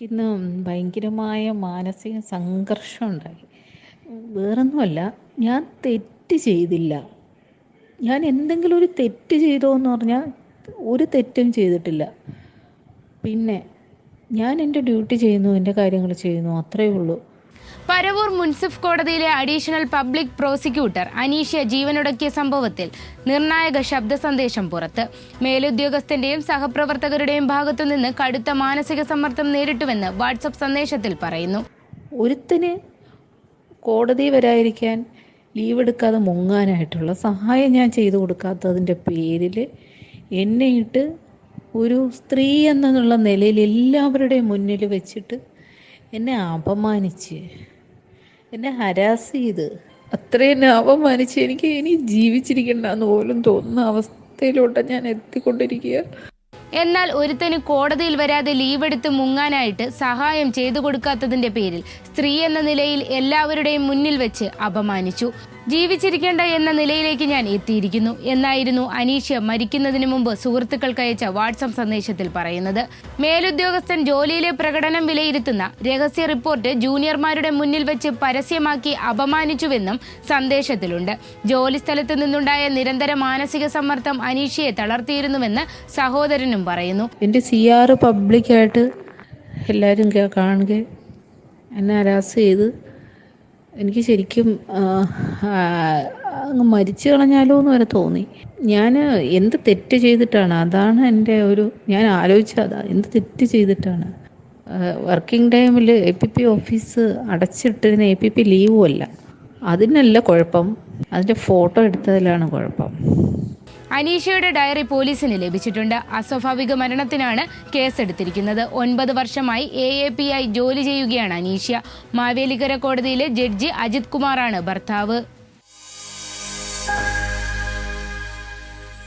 എനിക്കിന്ന് ഭയങ്കരമായ മാനസിക സംഘർഷം ഉണ്ടായി വേറൊന്നുമല്ല ഞാൻ തെറ്റ് ചെയ്തില്ല. ഞാൻ എന്തെങ്കിലും ഒരു തെറ്റ് ചെയ്തോ എന്ന് പറഞ്ഞാൽ ഒരു തെറ്റും ചെയ്തിട്ടില്ല. പിന്നെ ഞാൻ എന്റെ ഡ്യൂട്ടി ചെയ്യുന്നു എന്റെ കാര്യങ്ങൾ ചെയ്യുന്നു അത്രയേ ഉള്ളൂ. പരവൂർ മുൻസിഫ് കോടതിയിലെ അഡീഷണൽ പബ്ലിക് പ്രോസിക്യൂട്ടർ അനീഷ്യ ജീവനൊടുക്കിയ സംഭവത്തിൽ നിർണായക ശബ്ദ സന്ദേശം പുറത്ത്. മേലുദ്യോഗസ്ഥന്റെയും സഹപ്രവർത്തകരുടെയും ഭാഗത്തുനിന്ന് കടുത്ത മാനസിക സമ്മർദ്ദം നേരിട്ടുവെന്ന് വാട്സപ്പ് സന്ദേശത്തിൽ പറയുന്നു. ഒരുത്തിന് കോടതി വരായിരിക്കാൻ ലീവ് എടുക്കാതെ മുങ്ങാനായിട്ടുള്ള സഹായം ഞാൻ ചെയ്തു കൊടുക്കാത്തതിന്റെ പേരിൽ എന്നെ ഇട്ട് ഒരു സ്ത്രീ എന്നുള്ള നിലയിൽ എല്ലാവരുടെയും മുന്നിൽ വെച്ചിട്ട് എന്നെ അപമാനിച്ച് എന്നെ ഹരാസ് ചെയ്ത്. അത്രയും എന്നെ അപമാനിച്ച് എനിക്ക് ഇനി ജീവിച്ചിരിക്കണ്ട എന്ന് പോലും തോന്നുന്ന അവസ്ഥയിലോട്ട് ഞാൻ എത്തിക്കൊണ്ടിരിക്കുക. എന്നാൽ ഒരുത്തന് കോടതിയിൽ വരാതെ ലീവ് എടുത്ത് മുങ്ങാനായിട്ട് സഹായം ചെയ്തു കൊടുക്കാത്തതിന്റെ പേരിൽ സ്ത്രീ എന്ന നിലയിൽ എല്ലാവരുടെയും മുന്നിൽ വെച്ച് അപമാനിച്ചു. ജീവിച്ചിരിക്കേണ്ട എന്ന നിലയിലേക്ക് ഞാൻ എത്തിയിരിക്കുന്നു. എന്നായിരുന്നു അനീഷ്യ മരിക്കുന്നതിന് മുമ്പ് സുഹൃത്തുക്കൾക്ക് അയച്ച വാട്സപ്പ് സന്ദേശത്തിൽ പറയുന്നത്. മേലുദ്യോഗസ്ഥൻ ജോലിയിലെ പ്രകടനം വിലയിരുത്തുന്ന രഹസ്യ റിപ്പോർട്ട് ജൂനിയർമാരുടെ മുന്നിൽ വെച്ച് പരസ്യമാക്കി അപമാനിച്ചുവെന്നും സന്ദേശത്തിലുണ്ട്. ജോലി സ്ഥലത്ത് നിന്നുണ്ടായ നിരന്തര മാനസിക സമ്മർദ്ദം അനീഷയെ തളർത്തിയിരുന്നുവെന്ന് സഹോദരനും പറയുന്നു. എന്റെ സി ആർ പബ്ലിക്കായിട്ട് എല്ലാവരും കാണുക. എന്നെ ഹരാസ് ചെയ്ത് എനിക്ക് ശരിക്കും അങ്ങ് മരിച്ചു കളഞ്ഞാലോ എന്ന് വരെ തോന്നി. ഞാൻ എന്ത് തെറ്റ് ചെയ്തിട്ടാണ് അതാണ് എന്റെ ഒരു ഞാൻ ആലോചിച്ചത് എന്ത് തെറ്റ് ചെയ്തിട്ടാണ്. വർക്കിംഗ് ടൈമിൽ എ പി പി ഓഫീസ് അടച്ചിട്ടിരുന്ന എ പി പി ലീവും അല്ല. അതിനല്ല കുഴപ്പം. അതിന്റെ ഫോട്ടോ എടുത്തതിലാണ് കുഴപ്പം. അനീഷയുടെ ഡയറി പോലീസിന് ലഭിച്ചിട്ടുണ്ട്. അസ്വാഭാവിക മരണത്തിനാണ് കേസെടുത്തിരിക്കുന്നത്. ഒൻപത് വർഷമായി എ എ പി ആയി ജോലി ചെയ്യുകയാണ് അനീഷ്യ. മാവേലിക്കര കോടതിയിലെ ജഡ്ജി അജിത് കുമാറാണ് ഭർത്താവ്.